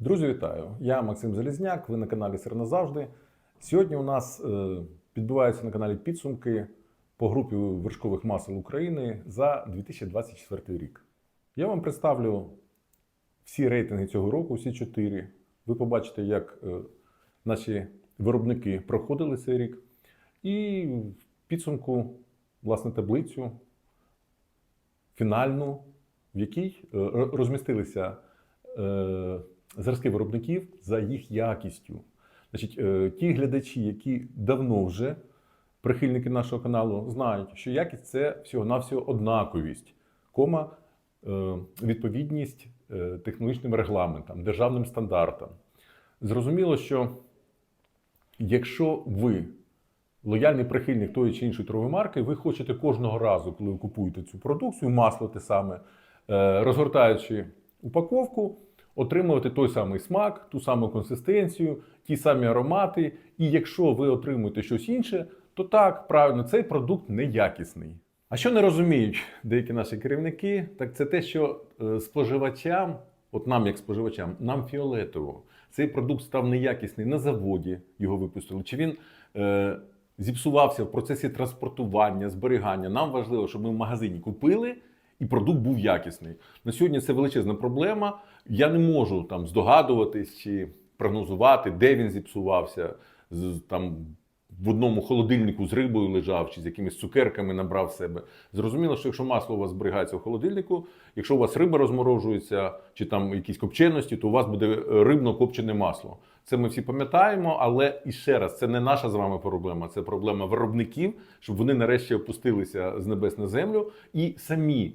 Друзі, вітаю! Я Максим Залізняк. Ви на каналі Сир назавжди. Сьогодні у нас е, підбиваються на каналі підсумки по групі вершкових масел України за 2024 рік. Я вам представлю всі рейтинги цього року, всі чотири. Ви побачите, як е, наші виробники проходили цей рік. І в підсумку, власне, таблицю фінальну, в якій е, розмістилися зразки виробників за їх якістю. Значить, е, ті глядачі, які давно вже прихильники нашого каналу, знають, що якість це всього-навсього однаковість, кома, е, відповідність е, технологічним регламентам, державним стандартам. Зрозуміло, що якщо ви лояльний прихильник тої чи іншої торгової марки, ви хочете кожного разу, коли ви купуєте цю продукцію, масло те саме, розгортаючи упаковку, отримувати той самий смак, ту саму консистенцію, ті самі аромати. І якщо ви отримуєте щось інше, то так, правильно, цей продукт неякісний. А що не розуміють деякі наші керівники, так це те, що е, споживачам, от нам, як споживачам, нам фіолетово, цей продукт став неякісний на заводі, його випустили. Чи він е, зіпсувався в процесі транспортування, зберігання? Нам важливо, щоб ми в магазині купили і продукт був якісний. На сьогодні це величезна проблема. Я не можу там здогадуватись чи прогнозувати, де він зіпсувався. Там в одному холодильнику з рибою лежав чи з якимись цукерками набрав себе. Зрозуміло, що якщо масло у вас зберігається в холодильнику, якщо у вас риба розморожується чи там якісь копченості, то у вас буде е, рибно-копчене масло. Це ми всі пам'ятаємо, але і ще раз, це не наша з вами проблема, це проблема виробників, щоб вони нарешті опустилися з небес на землю і самі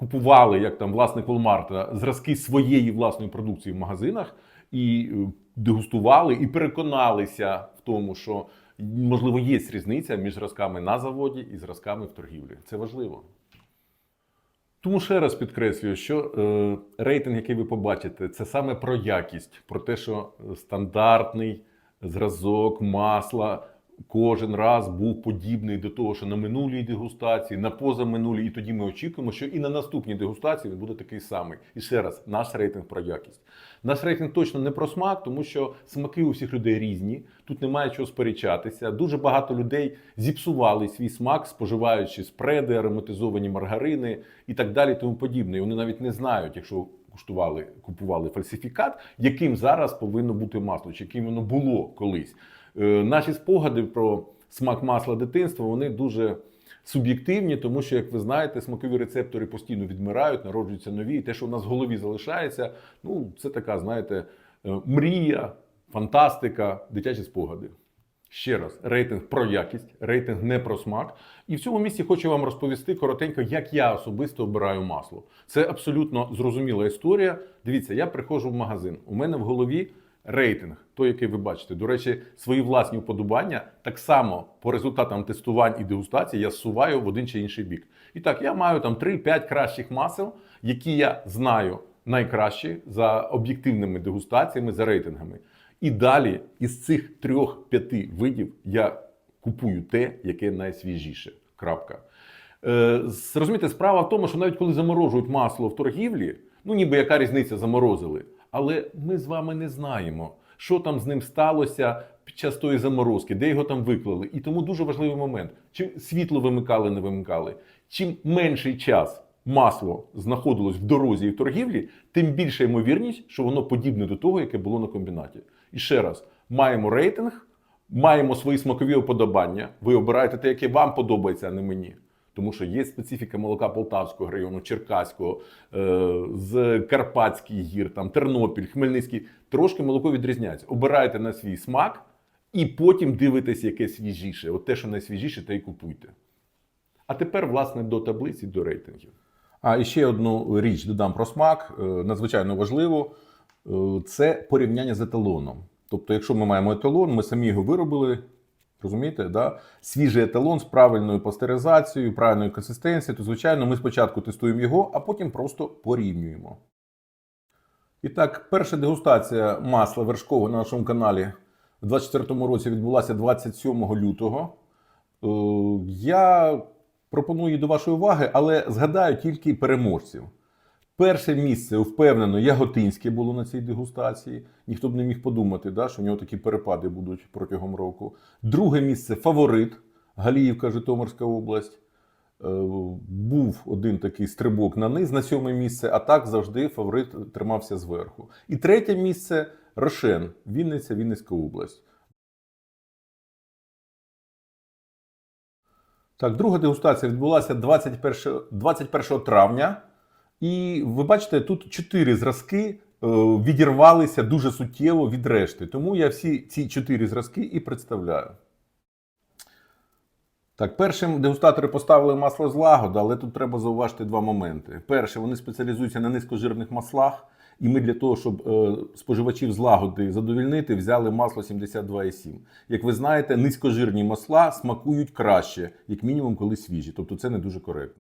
купували, як там власник Walmart, зразки своєї власної продукції в магазинах і е, дегустували, і переконалися в тому, що можливо є різниця між зразками на заводі і зразками в торгівлі. Це важливо. Тому ще раз підкреслюю, що е, рейтинг, який ви побачите, це саме про якість, про те, що стандартний зразок масла кожен раз був подібний до того, що на минулій дегустації, на позаминулій, і тоді ми очікуємо, що і на наступній дегустації він буде такий самий. І ще раз, наш рейтинг про якість. Наш рейтинг точно не про смак, тому що смаки у всіх людей різні. Тут немає чого сперечатися. Дуже багато людей зіпсували свій смак, споживаючи спреди, ароматизовані маргарини і так далі, тому подібне. І вони навіть не знають, якщо куштували, купували фальсифікат, яким зараз повинно бути масло, чи яким воно було колись. Е, Наші спогади про смак масла дитинства вони дуже суб'єктивні, тому що, як ви знаєте, смакові рецептори постійно відмирають, народжуються нові. І те, що у нас в голові залишається, ну це така, знаєте, е, мрія, фантастика, дитячі спогади. Ще раз, рейтинг про якість, рейтинг не про смак. І в цьому місці хочу вам розповісти коротенько, як я особисто обираю масло. Це абсолютно зрозуміла історія. Дивіться, я приходжу в магазин. У мене в голові рейтинг, той, який ви бачите. До речі, свої власні вподобання так само по результатам тестувань і дегустації я зсуваю в один чи інший бік. І так, я маю там 3-5 кращих масел, які я знаю найкращі за об'єктивними дегустаціями, за рейтингами. І далі із цих трьох-п'яти видів я купую те, яке найсвіжіше. Крапка. Е, розумієте, справа в тому, що навіть коли заморожують масло в торгівлі, ну ніби яка різниця заморозили. Але ми з вами не знаємо, що там з ним сталося під час тої заморозки, де його там виклали. І тому дуже важливий момент: чим світло вимикали, не вимикали, чим менший час масло знаходилось в дорозі і в торгівлі, тим більша ймовірність, що воно подібне до того, яке було на комбінаті. І ще раз, маємо рейтинг, маємо свої смакові уподобання. Ви обираєте те, яке вам подобається, а не мені. Тому що є специфіка молока Полтавського району, Черкаського, е, з Карпатських гір, там Тернопіль, Хмельницький. Трошки молоко відрізняється. Обирайте на свій смак і потім дивитесь, яке свіжіше. От те, що найсвіжіше, те й купуйте. А тепер, власне, до таблиці, до рейтингів. А ще одну річ додам про смак, е, надзвичайно важливо. Е, Це порівняння з еталоном. Тобто, якщо ми маємо еталон, ми самі його виробили. Розумієте, да? свіжий еталон з правильною пастеризацією, правильною консистенцією, то звичайно ми спочатку тестуємо його, а потім просто порівнюємо. І так, перша дегустація масла вершкового на нашому каналі в 2024 році відбулася 27 лютого. Е, Я пропоную до вашої уваги, але згадаю тільки переможців. Перше місце впевнено Яготинське було на цій дегустації. Ніхто б не міг подумати, да, що в нього такі перепади будуть протягом року. Друге місце фаворит Галіївка, Житомирська область. Е, Був один такий стрибок на низ на сьоме місце, а так завжди фаворит тримався зверху. І третє місце Рошен, Вінниця, Вінницька область. Так, друга дегустація відбулася 21, 21 травня. І ви бачите, тут чотири зразки е, відірвалися дуже суттєво від решти. Тому я всі ці чотири зразки і представляю. Так, першим дегустатори поставили масло з лагода, але тут треба зауважити два моменти. Перше, вони спеціалізуються на низькожирних маслах, і ми для того, щоб е, споживачів з лагоди задовільнити, взяли масло 72,7. Як ви знаєте, низькожирні масла смакують краще, як мінімум, коли свіжі. Тобто це не дуже коректно.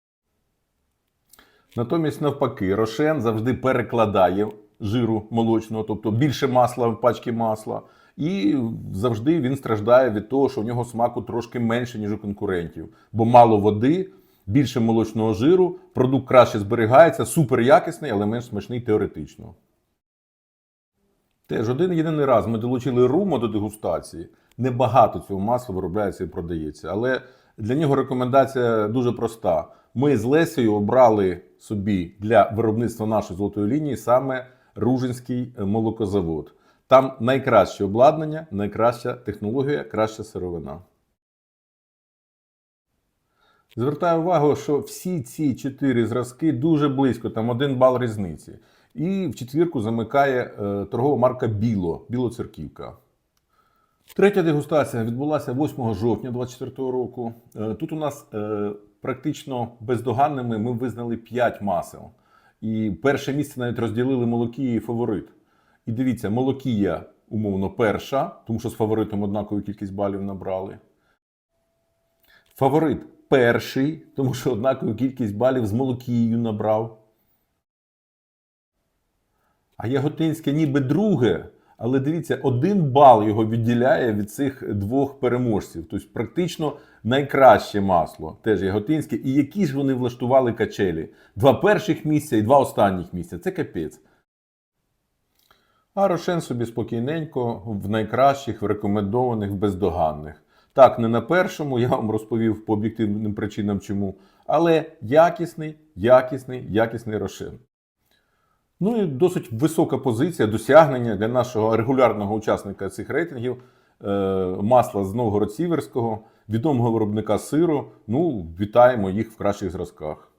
Натомість, навпаки, рошен завжди перекладає жиру молочного, тобто більше масла в пачці масла. І завжди він страждає від того, що в нього смаку трошки менше, ніж у конкурентів. Бо мало води, більше молочного жиру, продукт краще зберігається, супер якісний, але менш смачний теоретично. Теж один єдиний раз ми долучили румо до дегустації. Небагато цього масла виробляється і продається. Але для нього рекомендація дуже проста. Ми з Лесею обрали собі для виробництва нашої золотої лінії саме Ружинський е, молокозавод. Там найкраще обладнання, найкраща технологія, краща сировина. Звертаю увагу, що всі ці чотири зразки дуже близько, там один бал різниці. І в четвірку замикає е, торгова марка Біло, Білоцерківка. Третя дегустація відбулася 8 жовтня 2024 року. Е, Тут у нас е, практично бездоганними ми визнали 5 масел. І перше місце навіть розділили Молокія і фаворит. І дивіться, Молокія, умовно, перша, тому що з фаворитом однакову кількість балів набрали. Фаворит перший, тому що однакову кількість балів з Молокією набрав. А Яготинське ніби друге, але дивіться, один бал його відділяє від цих двох переможців. Тобто, практично найкраще масло, теж Яготинське. І які ж вони влаштували качелі? Два перших місця і два останніх місця. Це капець. А Рошен собі спокійненько, в найкращих, в рекомендованих, в бездоганних. Так, не на першому, я вам розповів по об'єктивним причинам чому. Але якісний, якісний, якісний Рошен. Ну і досить висока позиція досягнення для нашого регулярного учасника цих рейтингів е, масла з Новгород-Сіверського, відомого виробника сиру. Ну, вітаємо їх в кращих зразках.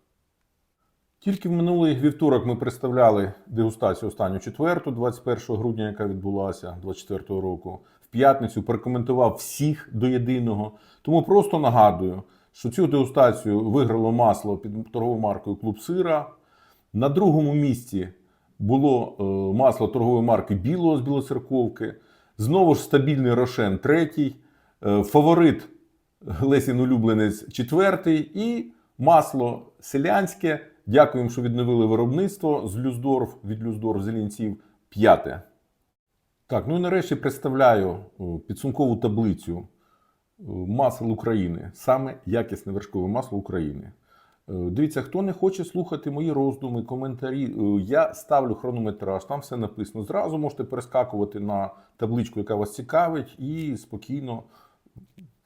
Тільки в минулий вівторок ми представляли дегустацію останню четверту, 21 грудня, яка відбулася 24 року. В п'ятницю прокоментував всіх до єдиного. Тому просто нагадую, що цю дегустацію виграло масло під торговою маркою Клуб Сира. На другому місці було е, масло торгової марки Білого з Білоцерковки. Знову ж стабільний Рошен третій. Е, фаворит Лесін улюбленець четвертий. І масло селянське. Дякуємо, що відновили виробництво з Люздорф від Люздорф Зелінців. П'яте. Так, ну і нарешті представляю підсумкову таблицю масел України. Саме якісне вершкове масло України. Е, Дивіться, хто не хоче слухати мої роздуми, коментарі, е, я ставлю хронометраж, там все написано. Зразу можете перескакувати на табличку, яка вас цікавить, і спокійно,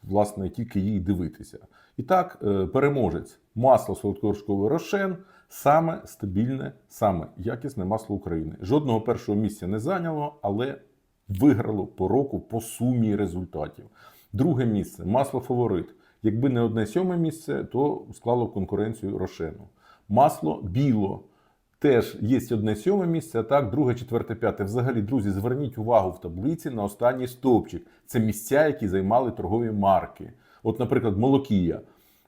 власне, тільки її дивитися. І так, е, переможець масло солодковершкове Рошен саме стабільне, саме якісне масло України. Жодного першого місця не зайняло, але виграло по року по сумі результатів. Друге місце масло фаворит. Якби не одне сьоме місце, то склало конкуренцію Рошену. Масло біло. Теж є одне сьоме місце, а так, друге, четверте, п'яте. Взагалі, друзі, зверніть увагу в таблиці на останній стовпчик. Це місця, які займали торгові марки. От, наприклад, Молокія.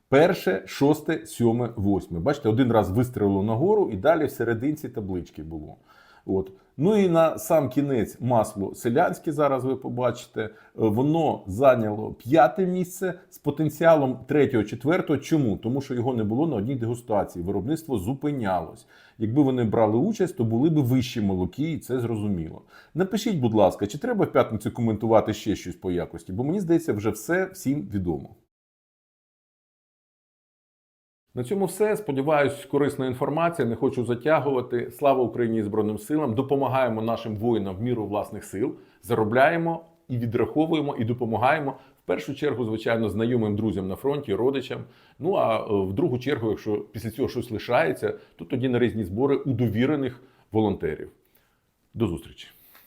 Перше, шосте, сьоме, восьме. Бачите, один раз вистрілило нагору і далі в серединці таблички було. От. Ну і на сам кінець масло селянське, зараз ви побачите, е, воно зайняло п'яте місце з потенціалом третього, четвертого. Чому? Тому що його не було на одній дегустації. Виробництво зупинялось. Якби вони брали участь, то були б вищі молоки, і це зрозуміло. Напишіть, будь ласка, чи треба в п'ятницю коментувати ще щось по якості, бо мені здається, вже все всім відомо. На цьому все. Сподіваюсь, корисна інформація. Не хочу затягувати. Слава Україні і Збройним силам. Допомагаємо нашим воїнам в міру власних сил, заробляємо і відраховуємо, і допомагаємо. В першу чергу, звичайно, знайомим друзям на фронті, родичам. Ну а е, в другу чергу, якщо після цього щось лишається, то тоді на різні збори у довірених волонтерів. До зустрічі!